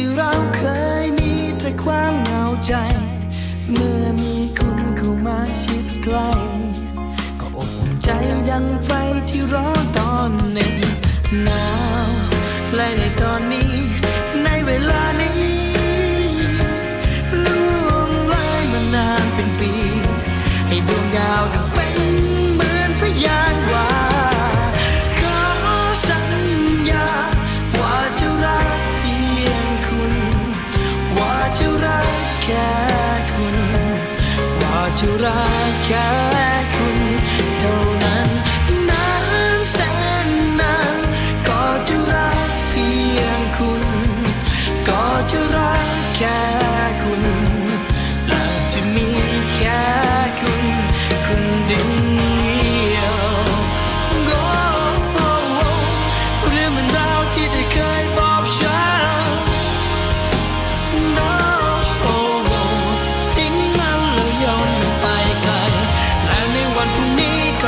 ที่เราเคยมีแต่ความเหงาใจ เมื่อมีคุณเข้ามาชิดใกล้ก็อบอุ่นใจดังไฟที่ร้อนตอนหนึ่งนา แค่คุณเท่านั้นนานแสนนานก็จะรักเพียงคุณ ก็จะรักแค่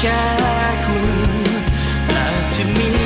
แค่คุณอาจจะมี